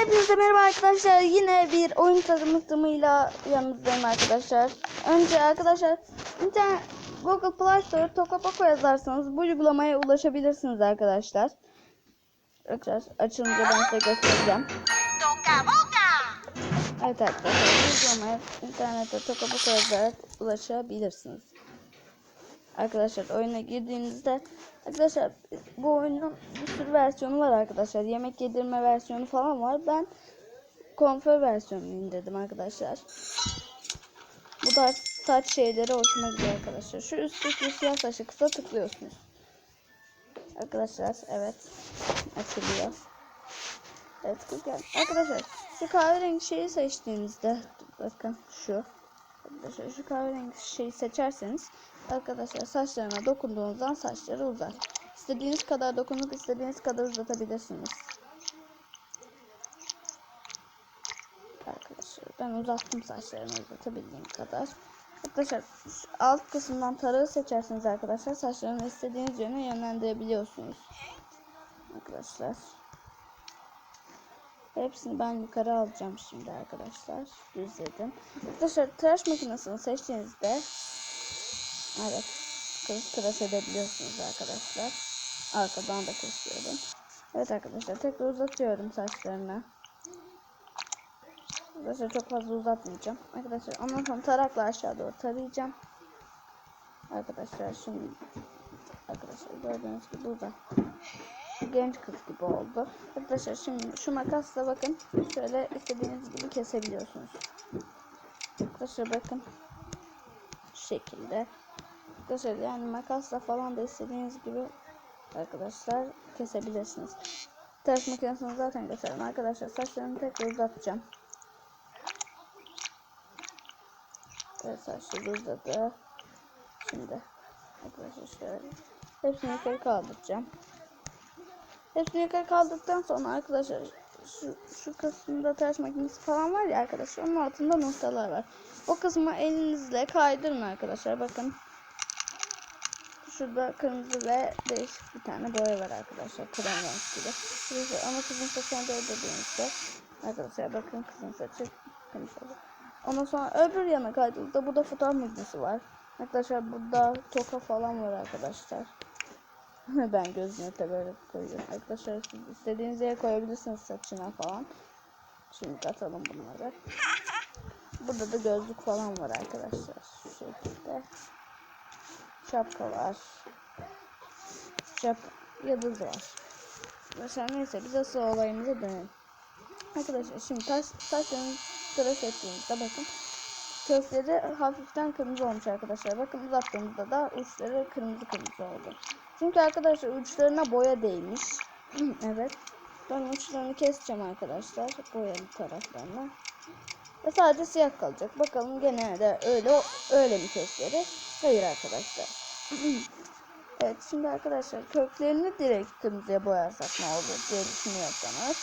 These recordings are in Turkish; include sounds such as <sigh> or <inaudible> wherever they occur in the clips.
Hepinize merhaba arkadaşlar. Yine bir oyun tanıtımıyla yanınızdayım arkadaşlar. Önce arkadaşlar internet Google Play Store Tokapoco yazarsanız bu uygulamaya ulaşabilirsiniz arkadaşlar. Arkadaşlar açılınca ben size göstereceğim. Evet arkadaşlar bu uygulamaya internette Tokapoco yazarak ulaşabilirsiniz. Arkadaşlar oyuna girdiğinizde arkadaşlar bu oyunun bir sürü versiyonu var arkadaşlar. Yemek yedirme versiyonu falan var. Ben konfor versiyonunu indirdim arkadaşlar. Bu da saç şeyleri hoşuma gidiyor arkadaşlar. Şu üstteki siyah saçı kısa tıklıyorsunuz. Arkadaşlar evet açılıyor. Evet güzel. Arkadaşlar şu kahverengi şeyi seçtiğinizde bakın şu Arkadaşlar şu kahverengi şeyi seçerseniz arkadaşlar saçlarına dokunduğunuzdan saçları uzar. İstediğiniz kadar dokunup istediğiniz kadar uzatabilirsiniz. Arkadaşlar ben uzattım saçlarımı uzatabildiğim kadar. Arkadaşlar alt kısımdan tarağı seçerseniz arkadaşlar saçlarını istediğiniz yöne yönlendirebiliyorsunuz. Arkadaşlar. Hepsini ben yukarı alacağım şimdi arkadaşlar. Düzledim. Arkadaşlar tıraş makinesini seçtiğinizde evet kılıç tıraş edebiliyorsunuz arkadaşlar. Arkadan da kesiyorum. Evet arkadaşlar tekrar uzatıyorum saçlarını. Arkadaşlar çok fazla uzatmayacağım. Arkadaşlar ondan sonra tarakla aşağı doğru tarayacağım. Arkadaşlar şimdi arkadaşlar gördüğünüz gibi burada genç kız gibi oldu. Arkadaşlar şimdi şu makasla bakın şöyle istediğiniz gibi kesebiliyorsunuz. Arkadaşlar bakın şu şekilde. Arkadaşlar yani makasla falan da istediğiniz gibi arkadaşlar kesebilirsiniz. Tıraş makinesini zaten gösterdim arkadaşlar. Saçlarımı tekrar uzatacağım. Evet saçları uzadı. Şimdi arkadaşlar şöyle hepsini yukarı kaldıracağım. Hepsini yukarı kaldırdıktan sonra arkadaşlar şu, şu kısımda tıraş makinesi falan var ya arkadaşlar onun altında noktalar var. O kısmı elinizle kaydırın arkadaşlar bakın. Şurada kırmızı ve değişik bir tane boya var arkadaşlar. Krem renk gibi. Ama kızın saçına değdirdiğinizde arkadaşlar bakın kızın saçı kırmızı oldu. Ondan sonra öbür yana kaydırdığında burada fotoğraf makinesi var. Arkadaşlar burada toka falan var arkadaşlar. <laughs> ben gözüne de böyle koyuyorum. Arkadaşlar istediğiniz yere koyabilirsiniz saçına falan. Şimdi atalım bunları. Burada da gözlük falan var arkadaşlar. Şu şekilde. Şapka var. Şap yıldız var. Mesela neyse biz asıl olayımıza dönelim. Arkadaşlar şimdi taş, saçlarını tıraş ettiğimizde bakın kökleri hafiften kırmızı olmuş arkadaşlar. Bakın uzattığımızda da uçları kırmızı kırmızı oldu. Çünkü arkadaşlar uçlarına boya değmiş. <clears throat> evet. Ben uçlarını keseceğim arkadaşlar. Boyalı taraflarına. Ve sadece siyah kalacak. Bakalım gene de öyle öyle mi kökleri? Hayır arkadaşlar. <clears throat> evet şimdi arkadaşlar köklerini direkt kırmızıya boyarsak ne olur diye düşünüyorsanız.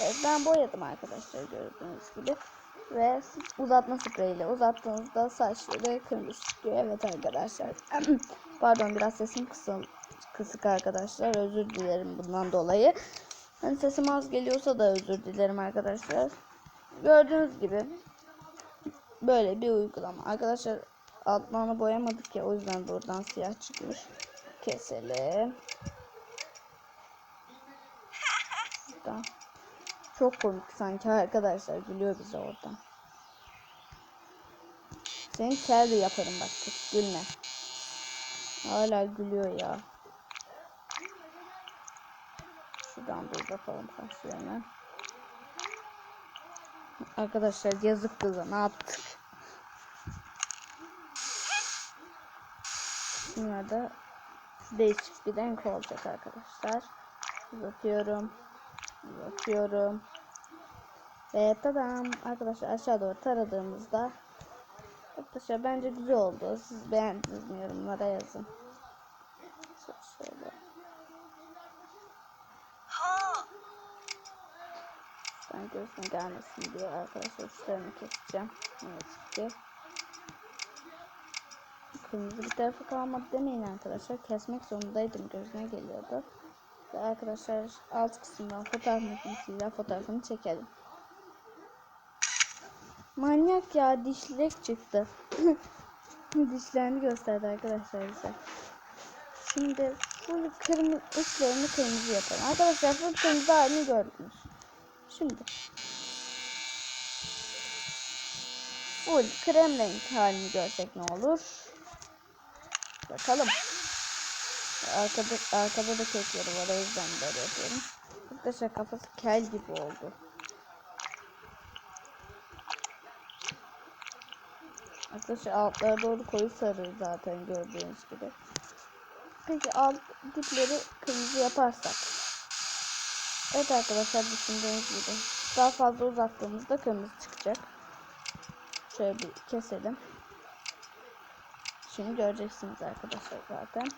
Evet ben boyadım arkadaşlar gördüğünüz gibi. Ve uzatma spreyiyle uzattığınızda saçları kırmızı çıkıyor. Evet arkadaşlar. <clears throat> Pardon biraz sesim kısıl, kısık arkadaşlar. Özür dilerim bundan dolayı. Hani sesim az geliyorsa da özür dilerim arkadaşlar. Gördüğünüz gibi böyle bir uygulama. Arkadaşlar altlarını boyamadık ya o yüzden buradan siyah çıkmış. Keselim. Şuradan. Çok komik sanki arkadaşlar gülüyor bize oradan. Seni de yaparım bak kız gülme. Hala gülüyor ya. Şuradan da uzatalım saçlarını. Arkadaşlar yazık kıza ne yaptık? Bunlar da değişik bir renk olacak arkadaşlar. Uzatıyorum. Uzatıyorum. Ve tadam arkadaşlar aşağı doğru taradığımızda Arkadaşlar bence güzel oldu. Siz beğendiniz mi yorumlara yazın. Şöyle. Ben gözüne gelmesin diye arkadaşlar uçlarını keseceğim. Ne yazık ki. Kırmızı bir tarafı kalmadı demeyin arkadaşlar. Kesmek zorundaydım. Gözüne geliyordu. Ve arkadaşlar alt kısımdan fotoğraf makinesiyle fotoğrafını çekelim. Manyak ya dişlek çıktı. <laughs> Dişlerini gösterdi arkadaşlar bize. Şimdi full kırmızı uçlarını kırmızı yapalım. Arkadaşlar full kırmızı halini gördünüz. Şimdi full krem renk halini görsek ne olur? Bakalım. Arkada, arkada da kekleri var o yüzden böyle yapıyorum. Arkadaşlar kafası kel gibi oldu. Arkadaşlar altlara doğru koyu sarı zaten gördüğünüz gibi. Peki alt dipleri kırmızı yaparsak. Evet arkadaşlar düşündüğünüz gibi. Daha fazla uzattığımızda kırmızı çıkacak. Şöyle bir keselim. Şimdi göreceksiniz arkadaşlar zaten.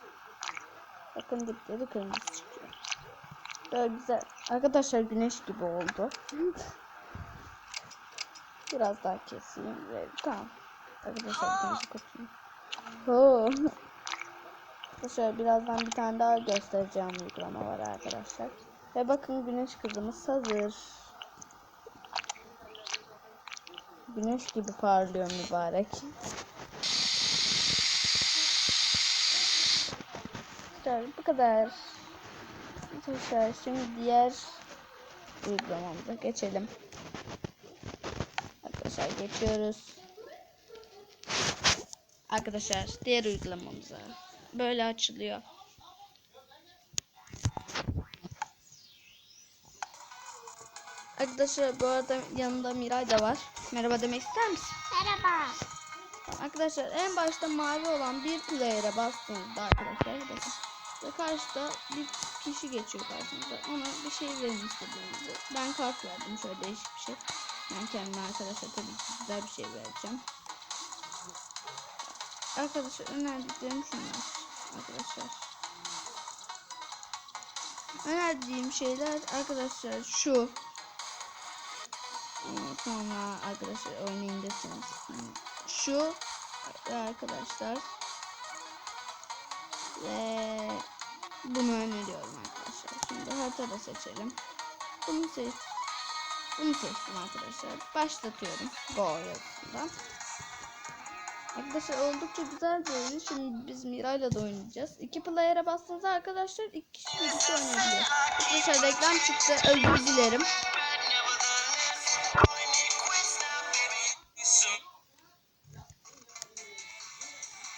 Bakın dipleri kırmızı çıkıyor. Böyle güzel. Arkadaşlar güneş gibi oldu. Biraz daha keseyim ve tamam. Arkadaşlar tane kapatayım. Oo. Arkadaşlar birazdan bir tane daha göstereceğim uygulama var arkadaşlar. Ve bakın güneş kızımız hazır. Güneş gibi parlıyor mübarek. Arkadaşlar bu kadar. Arkadaşlar şimdi diğer uygulamamıza geçelim. Arkadaşlar geçiyoruz. Arkadaşlar diğer uygulamamıza böyle açılıyor. Arkadaşlar bu arada yanında Miray da var. Merhaba demek ister misin? Merhaba. Arkadaşlar en başta mavi olan bir player'e bastığınızda arkadaşlar bakın. Ve karşıda bir kişi geçiyor karşınıza. Ona bir şey verin istediğinizde. Ben kart verdim şöyle değişik bir şey. Ben kendime arkadaşlar tabii ki güzel bir şey vereceğim. Arkadaşlar önerdiklerim şunlar. Arkadaşlar. Önerdiğim şeyler arkadaşlar şu. Ee, Sonra arkadaşlar oynayın deseniz. hmm, Şu arkadaşlar. Ve bunu öneriyorum arkadaşlar. Şimdi haritada seçelim. Bunu seç. Bunu seçtim arkadaşlar. Başlatıyorum. Go yazısından. Arkadaşlar oldukça güzel bir oyun. Şimdi biz Miray'la da oynayacağız. İki player'e bastığınızda arkadaşlar iki kişi birlikte oynayabiliyor. Arkadaşlar reklam çıktı. Özür dilerim.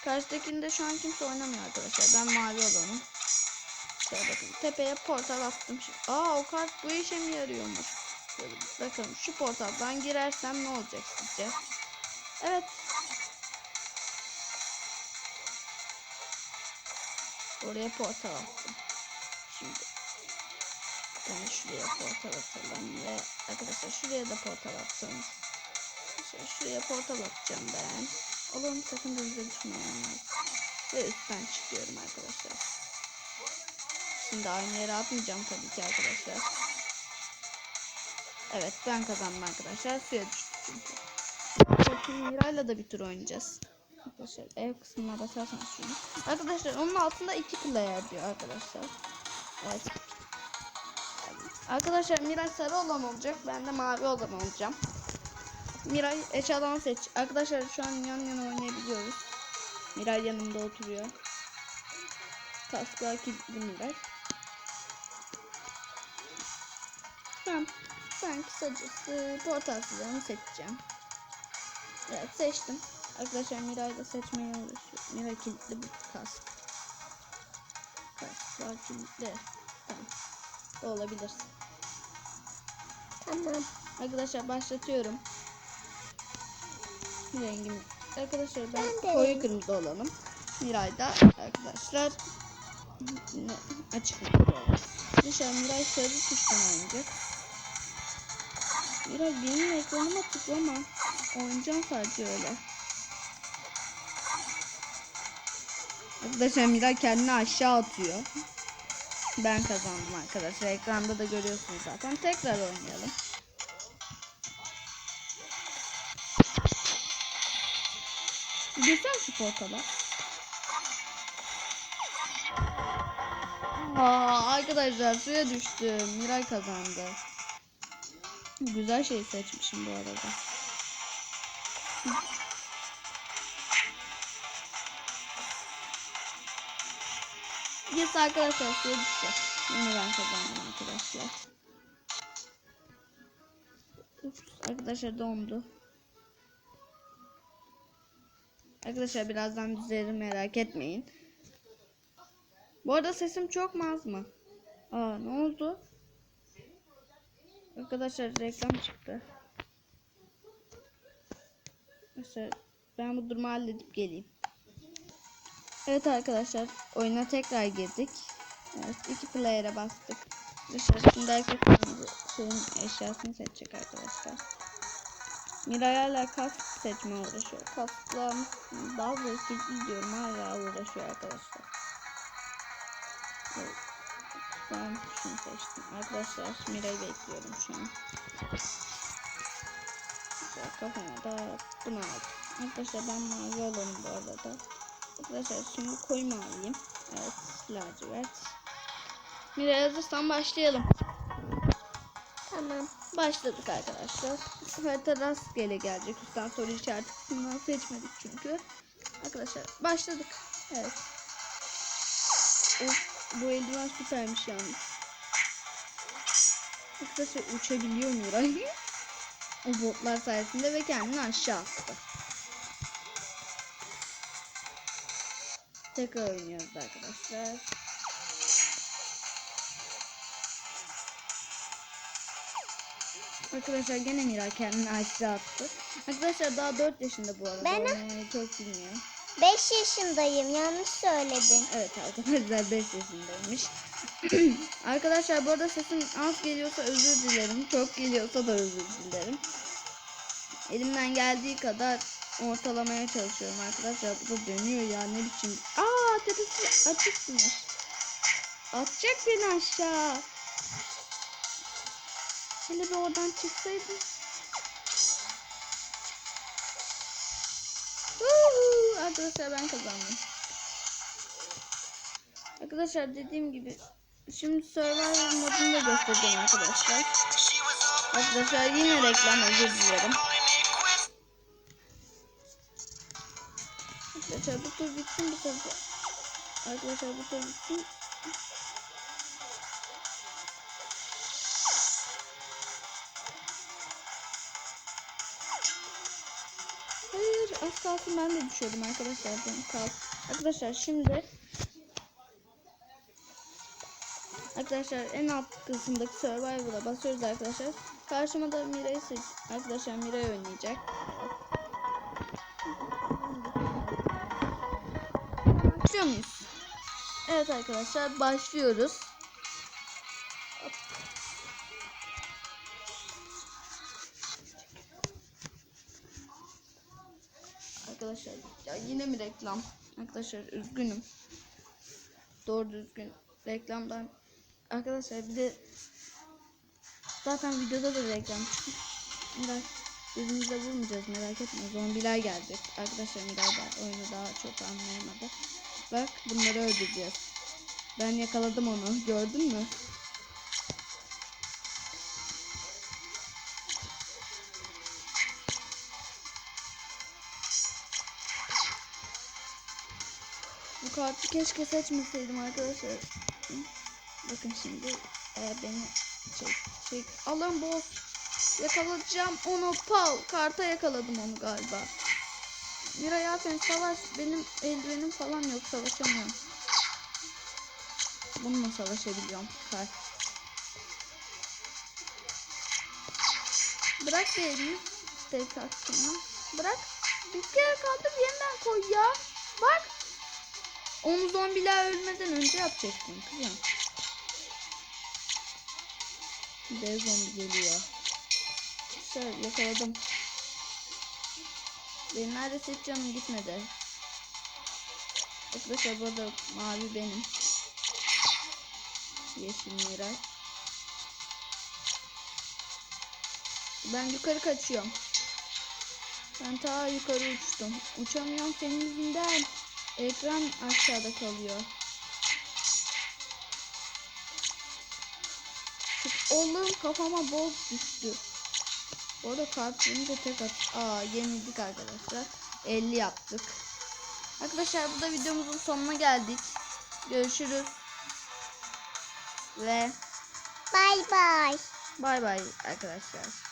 Karşıdakinde şu an kimse oynamıyor arkadaşlar. Ben mavi olanım. Şöyle bakın. Tepeye portal attım. Aa o kart bu işe mi yarıyormuş? Bakın şu portaldan girersem ne olacak sizce? Evet. Oraya portal attım. Şimdi yani şuraya portal atalım ve arkadaşlar şuraya da portal. Şöyle şuraya portal atacağım ben. Oğlum sakın denize düşmeyin. Ve üstten çıkıyorum arkadaşlar. Şimdi aynı yere atmayacağım tabii ki arkadaşlar. Evet ben kazandım arkadaşlar. Suya düştü çünkü. Bakın Miray'la da bir tur oynayacağız. Arkadaşlar ev kısmına basarsanız şunu. Arkadaşlar onun altında iki player diyor arkadaşlar. Evet. Arkadaşlar Miray sarı olan olacak. Ben de mavi olan olacağım. Miray eşyadan seç. Arkadaşlar şu an yan yana oynayabiliyoruz. Miray yanımda oturuyor. Kasklar kilitli Miray. Ben, ben kısacası portal silahını seçeceğim. Evet seçtim. Arkadaşlar Miray da seçmeye uğraşıyor. Miray kilitli bir kask. Kasklar kilitli. Tamam. Da olabilir. Tamam. Arkadaşlar başlatıyorum. Rengim. Arkadaşlar ben, Ben koyu kırmızı olanım. Miray da arkadaşlar açık renkli olan. Arkadaşlar Miray sarı tuştan oynayacak. Miray benim ekranıma tıklama. Oynayacağım sadece öyle. Arkadaşlar Miray kendini aşağı atıyor. Ben kazandım arkadaşlar. Ekranda da görüyorsunuz zaten. Tekrar oynayalım. Girsem şu portala. Aa, arkadaşlar suya düştüm. Miray kazandı. Güzel şey seçmişim bu arada. Yes arkadaşlar suya düştü. Yine ben kazandım arkadaşlar. Ups, arkadaşlar dondu. Arkadaşlar birazdan düzelir merak etmeyin. Bu arada sesim çok mu az mı? Aa ne oldu? Arkadaşlar reklam çıktı. Arkadaşlar ben bu durumu halledip geleyim. Evet arkadaşlar oyuna tekrar girdik. Evet iki player'e bastık. Arkadaşlar şimdi herkes şeyin eşyasını seçecek arkadaşlar. Miray hala kask seçme uğraşıyor. Kaskla bazı eski diyorum hala uğraşıyor arkadaşlar. Evet. Ben şunu seçtim. Arkadaşlar Miray'ı bekliyorum şu an. Güzel, Kafama da bunu aldım. Arkadaşlar ben mavi olanım bu arada. Arkadaşlar şimdi koyu maviyim. Evet lacivert. Miray hazırsan başlayalım. Tamam. Başladık arkadaşlar. Harita rastgele gelecek. Üstten soru işareti kısmından seçmedik çünkü. Arkadaşlar başladık. Evet. Of, bu eldiven süpermiş yalnız. Arkadaşlar uçabiliyor Miray. o botlar sayesinde ve kendini aşağı attı. Tekrar oynuyoruz arkadaşlar. Arkadaşlar gene Miray kendini aşağı attı. Arkadaşlar daha 4 yaşında bu arada. Benim? Oynamayı çok bilmiyor. 5 yaşındayım yanlış söyledin. Evet arkadaşlar 5 yaşındaymış. <clears throat> arkadaşlar bu arada sesim az geliyorsa özür dilerim. Çok geliyorsa da özür dilerim. Elimden geldiği kadar ortalamaya çalışıyorum arkadaşlar. Bu da dönüyor ya ne biçim. Aa tepesi açıkmış. Atacak beni aşağı. Hele bir oradan çıksaydım. Arkadaşlar ben kazandım. Arkadaşlar dediğim gibi şimdi Survivor modunu da göstereceğim arkadaşlar. Arkadaşlar yine reklam özür dilerim. Arkadaşlar bu tur bitsin bu tur. Arkadaşlar bu tur bitsin. Kalsın ben de düşüyordum arkadaşlar. Ben kal. Arkadaşlar şimdi Arkadaşlar en alt kısımdaki Survivor'a basıyoruz arkadaşlar. Karşıma da Mira'yı seç. Arkadaşlar Miray oynayacak. Başlıyor muyuz? Evet arkadaşlar başlıyoruz. Yine mi reklam? Arkadaşlar üzgünüm. Doğru düzgün reklamdan arkadaşlar bir de zaten videoda da reklam. Biraz birbirimize vurmayacağız merak etme. Zombiler gelecek. Arkadaşlar Miray da oyunu daha çok anlayamadı. Bak bunları öldüreceğiz. Ben yakaladım onu. Gördün mü? Bu kartı keşke seçmeseydim arkadaşlar. Bakın şimdi eğer beni çek çek. Alın boss. Yakalayacağım onu pal. Karta yakaladım onu galiba. Miray aferin savaş. Benim eldivenim falan yok savaşamıyorum. Bununla savaşabiliyorum. Kart. Bırak bir elini. Tek hakkını. Bırak. Bir kere kaldır yeniden koy ya. Onu zombiler ölmeden önce yapacaktım kızım. Dev zombi geliyor. Şöyle yakaladım. Benim neredeyse hiç canım gitmedi. Arkadaşlar burada mavi benim. Yeşil miray. Ben yukarı kaçıyorum. Ben ta yukarı uçtum. Uçamıyorum senin yüzünden. Ekran aşağıda kalıyor. Oğlum kafama boz düştü. Bu arada kart yiyince tek at. Aa yenildik arkadaşlar. 50 yaptık. Arkadaşlar bu da videomuzun sonuna geldik. Görüşürüz. Ve Bay bay. bay bay arkadaşlar.